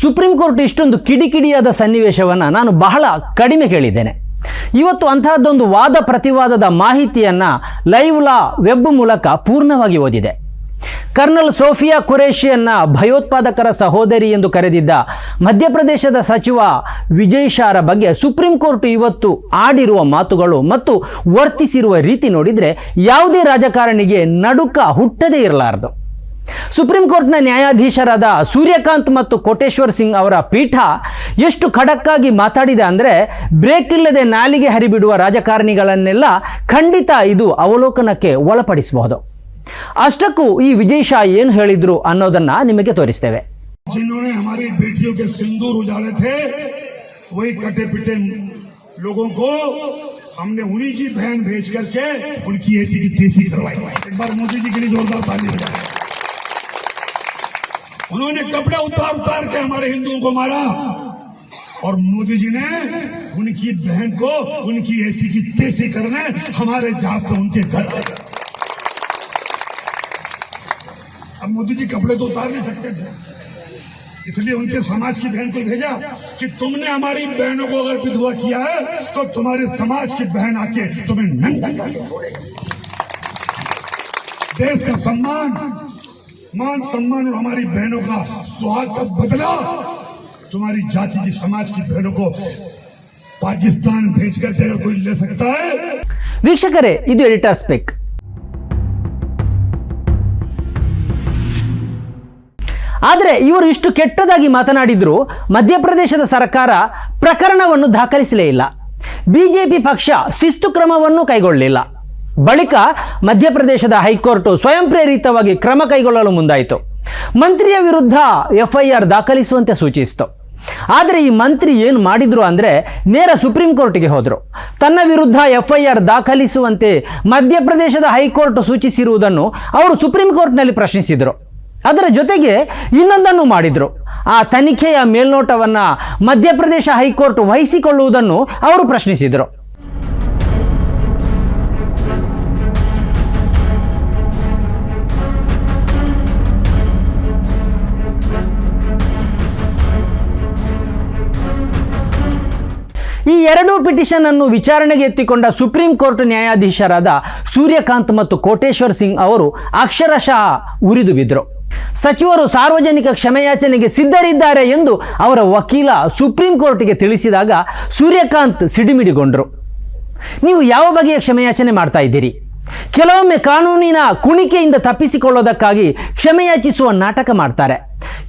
Supreme court ಇಷ್ಟೊಂದು ಕಿಡಿಕಿಡಿಯಾದ ಸನ್ನಿವೇಶವನ್ನು ನಾನು ಬಹಳ ಕಡಿಮೆ ಕೇಳಿದ್ದೇನೆ. ಇವತ್ತು ಅಂತಹದ್ದೊಂದು ವಾದ ಪ್ರತಿವಾದದ ಮಾಹಿತಿಯನ್ನು ಲೈವ್ ಲಾ ವೆಬ್ ಮೂಲಕ ಪೂರ್ಣವಾಗಿ ಓದಿದೆ. ಕರ್ನಲ್ ಸೋಫಿಯಾ ಕುರೇಶಿಯನ್ನ ಭಯೋತ್ಪಾದಕರ ಸಹೋದರಿ ಎಂದು ಕರೆದಿದ್ದ ಮಧ್ಯಪ್ರದೇಶದ ಸಚಿವ ವಿಜಯ್ ಶಾರ ಬಗ್ಗೆ ಸುಪ್ರೀಂ ಕೋರ್ಟ್ ಇವತ್ತು ಆಡಿರುವ ಮಾತುಗಳು ಮತ್ತು ವರ್ತಿಸಿರುವ ರೀತಿ ನೋಡಿದರೆ ಯಾವುದೇ ರಾಜಕಾರಣಿಗೆ ನಡುಕ ಹುಟ್ಟದೇ ಇರಲಾರದು. ಸುಪ್ರೀಂ ಕೋರ್ಟ್ನ ನ್ಯಾಯಾಧೀಶರಾದ ಸೂರ್ಯಕಾಂತ್ ಮತ್ತು ಕೋಟೇಶ್ವರ್ ಸಿಂಗ್ ಅವರ ಪೀಠ ಎಷ್ಟು ಖಡಕ್ಕಾಗಿ ಮಾತಾಡಿದೆ ಅಂದರೆ ಬ್ರೇಕ್ ಇಲ್ಲದೆ ನಾಲಿಗೆ ಹರಿಬಿಡುವ ರಾಜಕಾರಣಿಗಳನ್ನೆಲ್ಲ ಖಂಡಿತ ಇದು ಅವಲೋಕನಕ್ಕೆ ಒಳಪಡಿಸಬಹುದು ಅಷ್ಟಕ್ಕೂ ಈ ವಿಜಯ್ ಶಾ ಏನು ಹೇಳಿದ್ರು ಅನ್ನೋದನ್ನ ನಿಮಗೆ ತೋರಿಸ್ತೇವೆ जिन्होंने हमारी बेटियों के सिंदूर उजाड़े थे वही कटे पिटे लोगों को हमने उन्हीं की बहन भेज करके उनकी ऐसी की तेजी करवाई एक बार मोदी जी के लिए जोरदार ताली बजाए उन्होंने कपड़े उतार उतार के हमारे हिंदुओं को मारा। और मोदी जी ने उनकी बहन को उनकी ऐसी की तेज़ी करने हमारे जहाज़ से उनके घर अब मोदी जी कपड़े तो उतार नहीं सकते थे। इसलिए उनके समाज की बहन को भेजा कि तुमने हमारी बहनों को अगर विधवा किया है तो तुम्हारे समाज की बहन आके तुम्हें नंगा करके छोड़ेगी। देश का सम्मान मान सम्मान और हमारी बहनों का सुहाग का बदला तुम्हारी जाति की समाज की बहनों को पाकिस्तान भेज करके अगर कोई ले सकता है ವೀಕ್ಷಕರೇ ಇದು ಎಡಿಟರ್ ಸ್ಪೆಕ್ ಆದರೆ ಇವರು ಇಷ್ಟು ಕೆಟ್ಟದಾಗಿ ಮಾತನಾಡಿದ್ರು ಮಧ್ಯಪ್ರದೇಶದ ಸರ್ಕಾರ ಪ್ರಕರಣವನ್ನು ದಾಖಲಿಸಲೇ ಇಲ್ಲ ಬಿಜೆಪಿ ಪಕ್ಷ ಶಿಸ್ತು ಕ್ರಮವನ್ನು ಕೈಗೊಳ್ಳಲಿಲ್ಲ ಬಳಿಕ ಮಧ್ಯಪ್ರದೇಶದ ಹೈಕೋರ್ಟ್ ಸ್ವಯಂ ಪ್ರೇರಿತವಾಗಿ ಕ್ರಮ ಕೈಗೊಳ್ಳಲು ಮುಂದಾಯಿತು. ಮಂತ್ರಿಯ ವಿರುದ್ಧ ಎಫ್ಐಆರ್ ದಾಖಲಿಸುವಂತೆ ಸೂಚಿಸಿತು. ಆದರೆ ಈ ಮಂತ್ರಿ ಏನು ಮಾಡಿದ್ರು ಅಂದರೆ ನೇರ ಸುಪ್ರೀಂ ಕೋರ್ಟ್ಗೆ ಹೋದರು. ತನ್ನ ವಿರುದ್ಧ ಎಫ್ಐಆರ್ ದಾಖಲಿಸುವಂತೆ ಮಧ್ಯಪ್ರದೇಶದ ಹೈಕೋರ್ಟ್ ಸೂಚಿಸಿರುವುದನ್ನು ಅವರು ಸುಪ್ರೀಂ ಕೋರ್ಟ್ನಲ್ಲಿ ಪ್ರಶ್ನಿಸಿದರು. ಅದರ ಜೊತೆಗೆ ಇನ್ನೊಂದನ್ನು ಮಾಡಿದರು. ಆ ತನಿಖೆಯ ಮೇಲ್ನೋಟವನ್ನು ಮಧ್ಯಪ್ರದೇಶ ಹೈಕೋರ್ಟ್ ವಹಿಸಿಕೊಳ್ಳುವುದನ್ನು ಅವರು ಪ್ರಶ್ನಿಸಿದರು. ಈ ಎರಡೂ ಪಿಟಿಷನ್ ಅನ್ನು ವಿಚಾರಣೆಗೆ ಎತ್ತಿಕೊಂಡ ಸುಪ್ರೀಂ ಕೋರ್ಟ್ ನ್ಯಾಯಾಧೀಶರಾದ ಸೂರ್ಯಕಾಂತ್ ಮತ್ತು ಕೋಟೇಶ್ವರ್ ಸಿಂಗ್ ಅವರು ಅಕ್ಷರಶಃ ಉರಿದು ಬಿದ್ದರು ಸಚಿವರು ಸಾರ್ವಜನಿಕ ಕ್ಷಮೆಯಾಚನೆಗೆ ಸಿದ್ಧರಿದ್ದಾರೆ ಎಂದು ಅವರ ವಕೀಲ ಸುಪ್ರೀಂ ಕೋರ್ಟ್ಗೆ ತಿಳಿಸಿದಾಗ ಸೂರ್ಯಕಾಂತ್ ಸಿಡಿಮಿಡಿಗೊಂಡರು. ನೀವು ಯಾವ ಬಗೆಯ ಕ್ಷಮೆಯಾಚನೆ ಮಾಡ್ತಾ ಇದ್ದೀರಿ? ಕೆಲವೊಮ್ಮೆ ಕಾನೂನಿನ ಕುಣಿಕೆಯಿಂದ ತಪ್ಪಿಸಿಕೊಳ್ಳೋದಕ್ಕಾಗಿ ಕ್ಷಮೆಯಾಚಿಸುವ ನಾಟಕ ಮಾಡ್ತಾರೆ.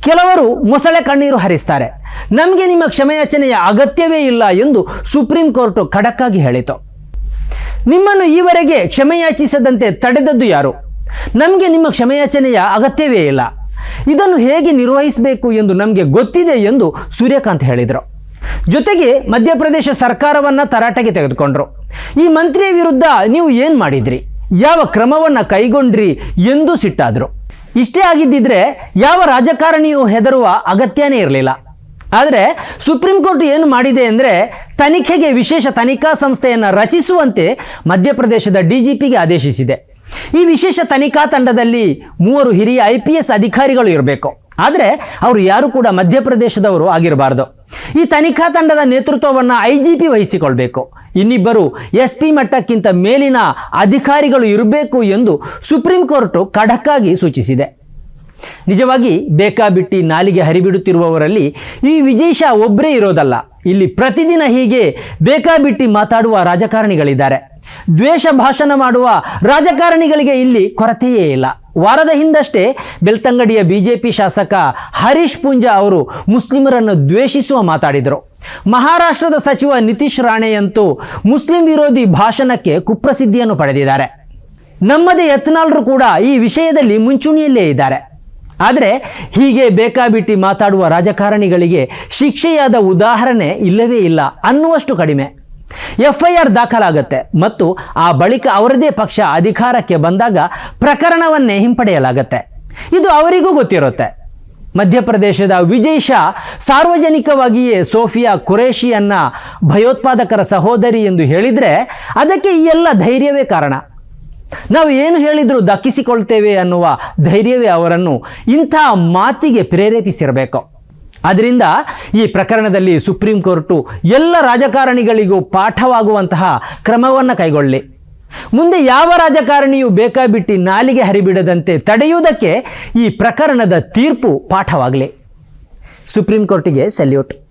ಕೆಲವರು ಮೊಸಳೆ ಕಣ್ಣೀರು ಹರಿಸ್ತಾರೆ. ನಮಗೆ ನಿಮ್ಮ ಕ್ಷಮೆಯಾಚನೆಯ ಅಗತ್ಯವೇ ಇಲ್ಲ ಎಂದು ಸುಪ್ರೀಂ ಕೋರ್ಟ್ ಖಡಕ್ಕಾಗಿ ಹೇಳಿತು. ನಿಮ್ಮನ್ನು ಈವರೆಗೆ ಕ್ಷಮೆಯಾಚಿಸದಂತೆ ತಡೆದದ್ದು ಯಾರು? ನಮಗೆ ನಿಮ್ಮ ಕ್ಷಮೆಯಾಚನೆಯ ಅಗತ್ಯವೇ ಇಲ್ಲ. ಇದನ್ನು ಹೇಗೆ ನಿರ್ವಹಿಸಬೇಕು ಎಂದು ನಮಗೆ ಗೊತ್ತಿದೆ ಎಂದು ಸೂರ್ಯಕಾಂತ್ ಹೇಳಿದರು. ಜೊತೆಗೆ ಮಧ್ಯಪ್ರದೇಶ ಸರ್ಕಾರವನ್ನು ತರಾಟೆಗೆ ತೆಗೆದುಕೊಂಡರು. ಈ ಮಂತ್ರಿಯ ವಿರುದ್ಧ ನೀವು ಏನು ಮಾಡಿದ್ರಿ? ಯಾವ ಕ್ರಮವನ್ನು ಕೈಗೊಂಡ್ರಿ ಎಂದು ಸಿಟ್ಟಾದರು. ಇಷ್ಟೇ ಆಗಿದ್ದಿದ್ರೆ ಯಾವ ರಾಜಕಾರಣಿಯೂ ಹೆದರುವ ಅಗತ್ಯನೇ ಇರಲಿಲ್ಲ. ಆದರೆ ಸುಪ್ರೀಂ ಕೋರ್ಟ್ ಏನು ಮಾಡಿದೆ ಅಂದರೆ ತನಿಖೆಗೆ ವಿಶೇಷ ತನಿಖಾ ಸಂಸ್ಥೆಯನ್ನು ರಚಿಸುವಂತೆ ಮಧ್ಯಪ್ರದೇಶದ ಪಿಗೆ ಆದೇಶಿಸಿದೆ. ಈ ವಿಶೇಷ ತನಿಖಾ ತಂಡದಲ್ಲಿ ಮೂವರು ಹಿರಿಯ ಐ ಪಿ ಎಸ್ ಅಧಿಕಾರಿಗಳು ಇರಬೇಕು. ಆದರೆ ಅವರು ಯಾರು ಕೂಡ ಮಧ್ಯಪ್ರದೇಶದವರು ಆಗಿರಬಾರ್ದು. ಈ ತನಿಖಾ ತಂಡದ ನೇತೃತ್ವವನ್ನು ಐ ಜಿ ಪಿ ವಹಿಸಿಕೊಳ್ಬೇಕು. ಇನ್ನಿಬ್ಬರು ಎಸ್ ಪಿ ಮಟ್ಟಕ್ಕಿಂತ ಮೇಲಿನ ಅಧಿಕಾರಿಗಳು ಇರಬೇಕು ಎಂದು ಸುಪ್ರೀಂ ಕೋರ್ಟು ಖಡಕ್ಕಾಗಿ ಸೂಚಿಸಿದೆ. ನಿಜವಾಗಿ ಬೇಕಾಬಿಟ್ಟಿ ನಾಲಿಗೆ ಹರಿಬಿಡುತ್ತಿರುವವರಲ್ಲಿ ಈ ವಿಜಯ್ ಶಾ ಒಬ್ಬರೇ ಇರೋದಲ್ಲ. ಇಲ್ಲಿ ಪ್ರತಿದಿನ ಹೀಗೆ ಬೇಕಾಬಿಟ್ಟಿ ಮಾತಾಡುವ ರಾಜಕಾರಣಿಗಳಿದ್ದಾರೆ. ದ್ವೇಷ ಭಾಷಣ ಮಾಡುವ ರಾಜಕಾರಣಿಗಳಿಗೆ ಇಲ್ಲಿ ಕೊರತೆಯೇ ಇಲ್ಲ. ವಾರದ ಹಿಂದಷ್ಟೇ ಬೆಳ್ತಂಗಡಿಯ ಬಿಜೆಪಿ ಶಾಸಕ ಹರೀಶ್ ಪುಂಜಾ ಅವರು ಮುಸ್ಲಿಮರನ್ನು ದ್ವೇಷಿಸುವ ಮಾತಾಡಿದರು. ಮಹಾರಾಷ್ಟ್ರದ ಸಚಿವ ನಿತೀಶ್ ರಾಣೆಯಂತೂ ಮುಸ್ಲಿಂ ವಿರೋಧಿ ಭಾಷಣಕ್ಕೆ ಕುಪ್ರಸಿದ್ಧಿಯನ್ನು ಪಡೆದಿದ್ದಾರೆ. ನಮ್ಮದೇ ಯತ್ನಾಳರು ಕೂಡ ಈ ವಿಷಯದಲ್ಲಿ ಮುಂಚೂಣಿಯಲ್ಲೇ ಇದ್ದಾರೆ. ಆದರೆ ಹೀಗೆ ಬೇಕಾಬಿಟ್ಟಿ ಮಾತಾಡುವ ರಾಜಕಾರಣಿಗಳಿಗೆ ಶಿಕ್ಷೆಯಾದ ಉದಾಹರಣೆ ಇಲ್ಲವೇ ಇಲ್ಲ, ಅನ್ನುವಷ್ಟು ಕಡಿಮೆ. ಎಫ್ ಐ ಆರ್ ದಾಖಲಾಗುತ್ತೆ ಮತ್ತು ಆ ಬಳಿಕ ಅವರದೇ ಪಕ್ಷ ಅಧಿಕಾರಕ್ಕೆ ಬಂದಾಗ ಪ್ರಕರಣವನ್ನೇ ಹಿಂಪಡೆಯಲಾಗತ್ತೆ. ಇದು ಅವರಿಗೂ ಗೊತ್ತಿರುತ್ತೆ. ಮಧ್ಯಪ್ರದೇಶದ ವಿಜಯ್ ಶಾ ಸಾರ್ವಜನಿಕವಾಗಿಯೇ ಸೋಫಿಯಾ ಕುರೇಶಿಯನ್ನ ಭಯೋತ್ಪಾದಕರ ಸಹೋದರಿ ಎಂದು ಹೇಳಿದರೆ ಅದಕ್ಕೆ ಈ ಎಲ್ಲ ಧೈರ್ಯವೇ ಕಾರಣ. ನಾವು ಏನು ಹೇಳಿದರೂ ದಕ್ಕಿಸಿಕೊಳ್ತೇವೆ ಅನ್ನುವ ಧೈರ್ಯವೇ ಅವರನ್ನು ಇಂಥ ಮಾತಿಗೆ ಪ್ರೇರೇಪಿಸಿರಬೇಕು. ಆದ್ದರಿಂದ ಈ ಪ್ರಕರಣದಲ್ಲಿ ಸುಪ್ರೀಂ ಕೋರ್ಟು ಎಲ್ಲ ರಾಜಕಾರಣಿಗಳಿಗೂ ಪಾಠವಾಗುವಂತಹ ಕ್ರಮವನ್ನು ಕೈಗೊಳ್ಳಿ. ಮುಂದೆ ಯಾವ ರಾಜಕಾರಣಿಯು ಬೇಕಾಬಿಟ್ಟಿ ನಾಲಿಗೆ ಹರಿಬಿಡದಂತೆ ತಡೆಯುವುದಕ್ಕೆ ಈ ಪ್ರಕರಣದ ತೀರ್ಪು ಪಾಠವಾಗಲಿ. ಸುಪ್ರೀಂ ಕೋರ್ಟಿಗೆ ಸಲ್ಯೂಟ್.